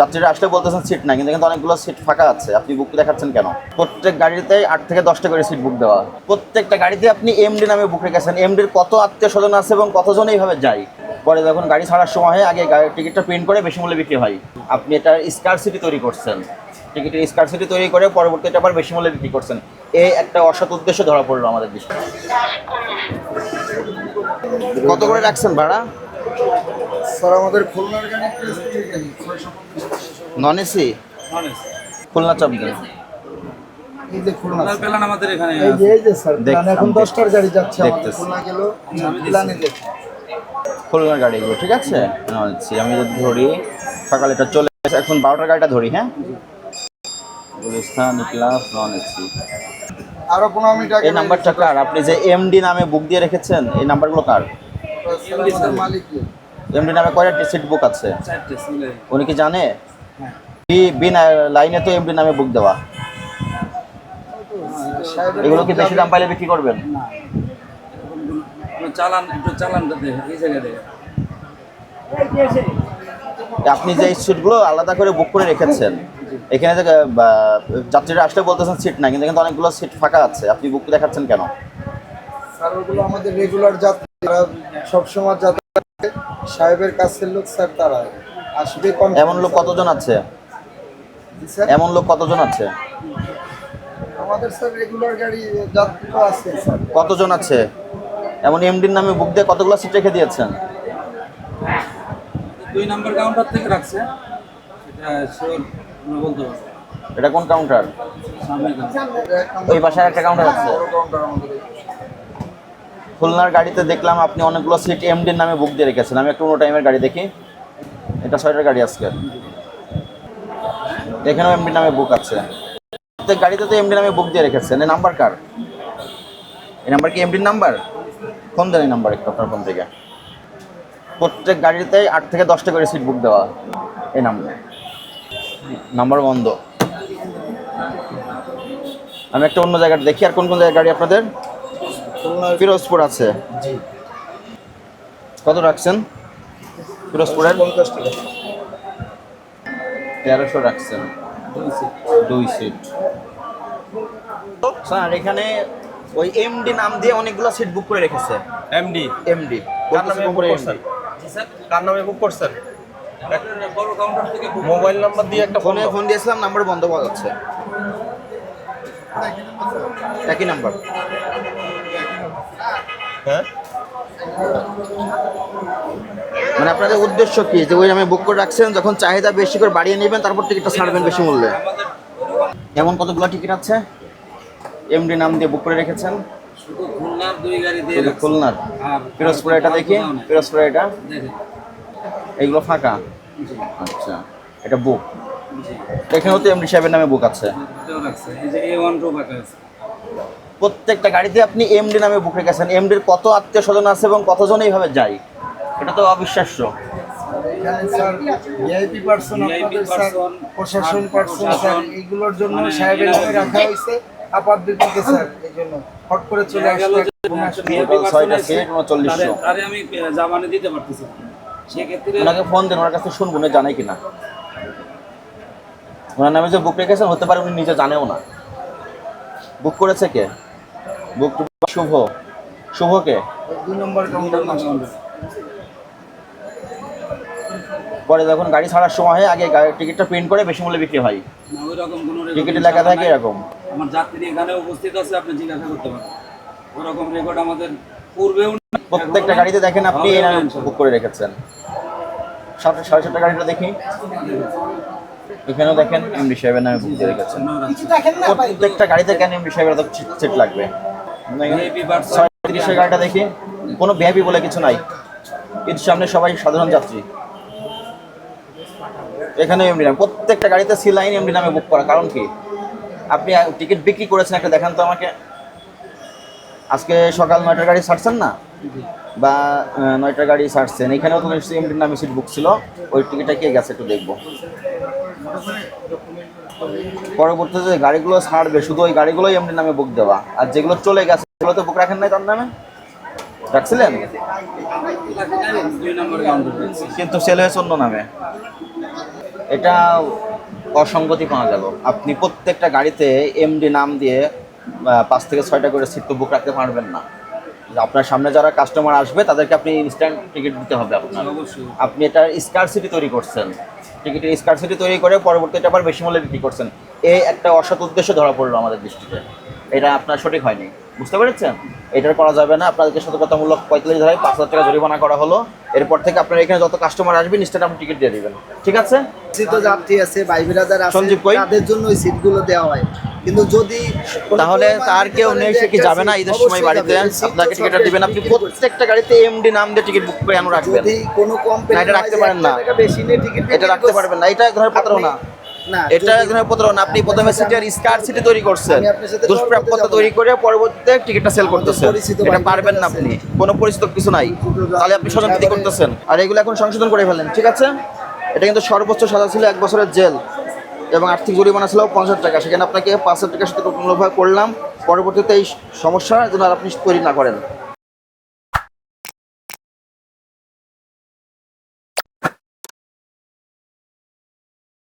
যাত্রীরা আসলে বলতেছেন সিট নাই, কিন্তু অনেকগুলো সিট ফাঁকা আছে। আপনি বুক দেখাচ্ছেন কেন? প্রত্যেক গাড়িতে আট থেকে দশটা করে সিট বুক দেওয়া। প্রত্যেকটা গাড়িতে আপনি এমডি নামে বুক রেখেছেন। এমডির কত আত্মীয় স্বজন আছে এবং কতজন এইভাবে যায়? পরে যখন গাড়ি ছাড়ার সময় হয়, আগে গাড়ির টিকিটটা প্রিন্ট করে বেশি মূল্যে বিক্রি হয়। আপনি এটা স্কারসিটি তৈরি করছেন। টিকিটের স্কারসিটি তৈরি করে পরবর্তীতে আবার বেশি মূল্যে বিক্রি করছেন। এই একটা অসৎ উদ্দেশ্য ধরা পড়ল আমাদের দেশে কত করে রাখছেন ভাড়া? স্যার আমাদের গাড়ি ছয়শো নন এসি খুলনা চাপ এই যে খুলনা প্ল্যান আমাদের এখানে এই যে এই যে স্যার প্ল্যান। এখন দশটার গাড়ি যাচ্ছে আমাদের খুলনা গেল প্ল্যানে দেখি খুলনার গাড়িগুলো ঠিক আছে? নন এসি আমি যদি ধরি সকালে এটা চলে আসে। এখন বারোটার গাড়িটা ধরি হ্যাঁ? গুলিস্তান ক্লাস নন এসি আরও পনেরো মিনিট আগে এই নাম্বারটা কার? আপনি যে এমডি নামে বুক দিয়ে রেখেছেন এই নাম্বারগুলো কার? মালিক? এমডি নামে কয়টা সিট বুক আছে। উনি কি জানে? বি বিনা লাইনে তো এমডি নামে বুক দেওয়া? এগুলো কি বেশি দাম পাইলে বিক্রি করবেন? না। চালান একটু চালানটা দেখে এই জায়গায় দেখে। আপনি যে সিটগুলো আলাদা করে বুক করে রেখেছেন এখানে যে যাত্রীরা আসলে বলতেছেন সিট নাই কিন্তু কিন্তু অনেকগুলো সিট ফাঁকা আছে। আপনি বুক দেখাচ্ছেন কেন? স্যার ওগুলো আমাদের রেগুলার যাত্রী সবসময় যাতায়াত করে, সাহেবের কাছের লোক স্যার তারা আসবে কম এমন লোক কতজন আছে? স্যার? এমন লোক কতজন আছে? আমাদের স্যার রেগুলার গাড়ি যাত্রী আছে স্যার। কতজন আছে? এমন এমডির নামে বুক দিয়ে কতগুলো সিট রেখে দিয়েছেন? দুই নাম্বার কাউন্টার থেকে রাখছে। এটা কোন কাউন্টার সামনে কাউন্টার ওই বাসায় একটা কাউন্টার আছে। কাউন্টার আমাদের। খুলনার গাড়িতে দেখলাম আপনি অনেকগুলো সিট এমডির নামে বুক দিয়ে রেখেছেন। আমি একটু অন্য টাইমের গাড়ি দেখি। এটা ছয়টার গাড়ি আজকে। এখানেও এমডি নামে বুক আছে। প্রত্যেক গাড়িতে তো এমডি নামে বুক দিয়ে রেখেছেন। এই নাম্বার কার? এই নাম্বার কি এমডির নাম্বার ফোন দেন এই নাম্বার একটু আপনার ফোন থেকে? প্রত্যেক গাড়িতে আট থেকে দশটা করে সিট বুক দেওয়া এই নাম্বার নাম্বার বন্ধ। আমি একটা অন্য জায়গাটা দেখি। আর কোন কোন জায়গায় গাড়ি আপনাদের? ফিরোজপুর আছে। কত রাখছেন? ফিরোজপুরের? পঞ্চাশ টাকা। তেরোশো রাখছেন। দুই সিট স্যার এখানে ওই এমডি নাম দিয়ে অনেকগুলো সিট বুক করে রেখেছে। এমডি এমডি কার নামে বুক করছেন? কার নামে বুক করছেন? মোবাইল নাম্বার দিয়ে একটা ফোনে ফোন দিয়েছিলাম নাম্বার বন্ধ পাওয়া যাচ্ছে। একই নাম্বার। হ্যাঁ? মানে আপনাদের উদ্দেশ্য কি? যে ওই আমি বুক করে রাখছেন যখন চাহিদা বেশি করে বাড়িয়ে নেবেন তারপর টিকিটটা ছাড়বেন বেশি মূল্যে। এমন কতগুলো টিকিট আছে? এমডি নাম দিয়ে বুক করে রেখেছেন? শুধু খুলনার পিরোজপুরে এটা দেখি। পিরোজপুরে এটা এইগুলো ফাঁকা? আচ্ছা এটা বুক এখানেও তো এমডি সাহেবের নামে বুক আছে। এই যে এ ওয়ান টু বাকা আছে। প্রত্যেকটা গাড়িতে আপনি এমডি নামে বুক রেখেছেন এমডির কত আত্মীয় স্বজন আছে এবং কতজন এইভাবে যায়? এটা তো অবিশ্বাস্য। এখানে ভিআইপি পার্সন আপনাদের স্যার প্রশাসন পার্সন স্যার এইগুলোর জন্য মানে সাহেবের নামে রাখা হয়েছে। আপাত বিপদে স্যার এই জন্য। হট করে চলে আসলে আমি জামানে দিতে পারতেছি ওনাকে ফোন দেন ওনার কাছে শুনব না জানে কিনা। ওনার নামে যে বুক রেখেছেন হতে পারে উনি নিজে জানেও না। বুক করেছে কে? বুক শুভ। শুভকে দুই নম্বর পরে যখন গাড়ি ছাড়ার সময় হয় আগে টিকিটটা প্রিন্ট করে বেশি মূল্যে বিক্রি হয়। টিকিটে লেখা থাকে এরকম। আমার যাত্রী এখানে উপস্থিত আছে আপনি জিজ্ঞাসা করতে পারেন। ওরকম রেকর্ড আমাদের পূর্বেও প্রত্যেকটা গাড়িতে দেখেন আপনি এই নামে বুক করে রেখেছেন। সাতটা সাড়ে সাতটা গাড়িটা দেখি। এখানেও দেখেন এমডি সাহেবের নামে বুক দিয়ে রেখেছেন। প্রত্যেকটা গাড়িতে কেন এমডি সাহেবের সিট লাগবে? VIP তিরিশের গাড়িটা দেখি। কোনো ভিআইপি বলে কিছু নাই। এর সামনে সবাই সাধারণ যাত্রী। এখানে এমডি নামে প্রত্যেকটা গাড়িতে সি লাইন এমডি নামে বুক করা। কারণ কি? আপনি টিকিট বিক্রি করেছেন একটা, দেখান তো আমাকে। আজকে সকাল নয়টার গাড়ি ছাড়ছেন না? বা নয়টার গাড়ি ছাড়ছেন। এখানেও তো নিশ্চয়ই এমডির নামে সিট বুক ছিল। ওই টিকিটটা কে গেছে একটু দেখব। পরবর্তীতে যে গাড়িগুলো ছাড়বে শুধু ওই গাড়িগুলোই এমনি নামে বুক দেওয়া। আর যেগুলো চলে গেছে সেগুলো তো বুক রাখেন নাই তার নামে? রাখছিলেন? কিন্তু সেল হয়েছে অন্য নামে। এটা অসঙ্গতি পাওয়া গেল। আপনি প্রত্যেকটা গাড়িতে এমডি নাম দিয়ে পাঁচ থেকে ছয়টা করে সিট তো বুক রাখতে পারবেন না। আপনার সামনে যারা কাস্টমার আসবে তাদেরকে আপনি ইনস্ট্যান্ট টিকিট দিতে হবে আপনার। আপনি এটা স্কারসিটি তৈরি করছেন। টিকিটের স্কারসিটি তৈরি করে পরবর্তীতে আবার বেশি মূল্যে বিক্রি করছেন। এই একটা অসৎ উদ্দেশ্য ধরা পড়ল আমাদের দৃষ্টিতে। এটা আপনার সঠিক হয়নি। বুঝতে পেরেছেন? এটা করা যাবে না। আপনাদেরকে সতর্কতামূলক পঁয়তাল্লিশ ধারায় পাঁচ হাজার টাকা জরিমানা করা হলো এরপর থেকে আপনারা এখানে যত কাস্টমার আসবে নিশ্চয় আপনি টিকিট দিয়ে দেবেন। ঠিক আছে? তো যাত্রী আছে ভাই বিরাদার আছে কই? তাদের জন্য ওই সিটগুলো দেওয়া হয়। কিন্তু যদি তাহলে তার কেউ পারে নেই সে কি যাবে না? ঈদের সময় বাড়িতে আপনাকে টিকিটটা দিবেন আপনি প্রত্যেকটা গাড়িতে এমডি নাম দিয়ে টিকিট বুক করে কেন রাখবেন। যদি কোনো কোম্পানি এটা রাখতে পারেন না। বেশি নিয়ে টিকিট এটা রাখতে পারবেন না। এটা ধরনের প্রতারণা না। এটা এক ধরনের প্রতারণা আপনি প্রথমে সিটের স্কার সিটি তৈরি করছেন। দুষ্প্রাপ্যতা তৈরি করে পরবর্তীতে টিকিটটা সেল করতেছেন। এটা পারবেন না আপনি। কোনো পরিচিত কিছু নাই। তাহলে আপনি স্বজনপ্রীতি করতেছেন। আর এগুলো এখন সংশোধন করে ফেলেন ঠিক আছে? এটা কিন্তু সর্বোচ্চ সাজা ছিল এক বছরের জেল। এবং আর্থিক জরিমানা ছিল পঞ্চাশ টাকা। সেখানে আপনাকে পাঁচ হাজার টাকার সাথে করলাম। পরবর্তীতে এই সমস্যা যেন আপনি তৈরি না করেন।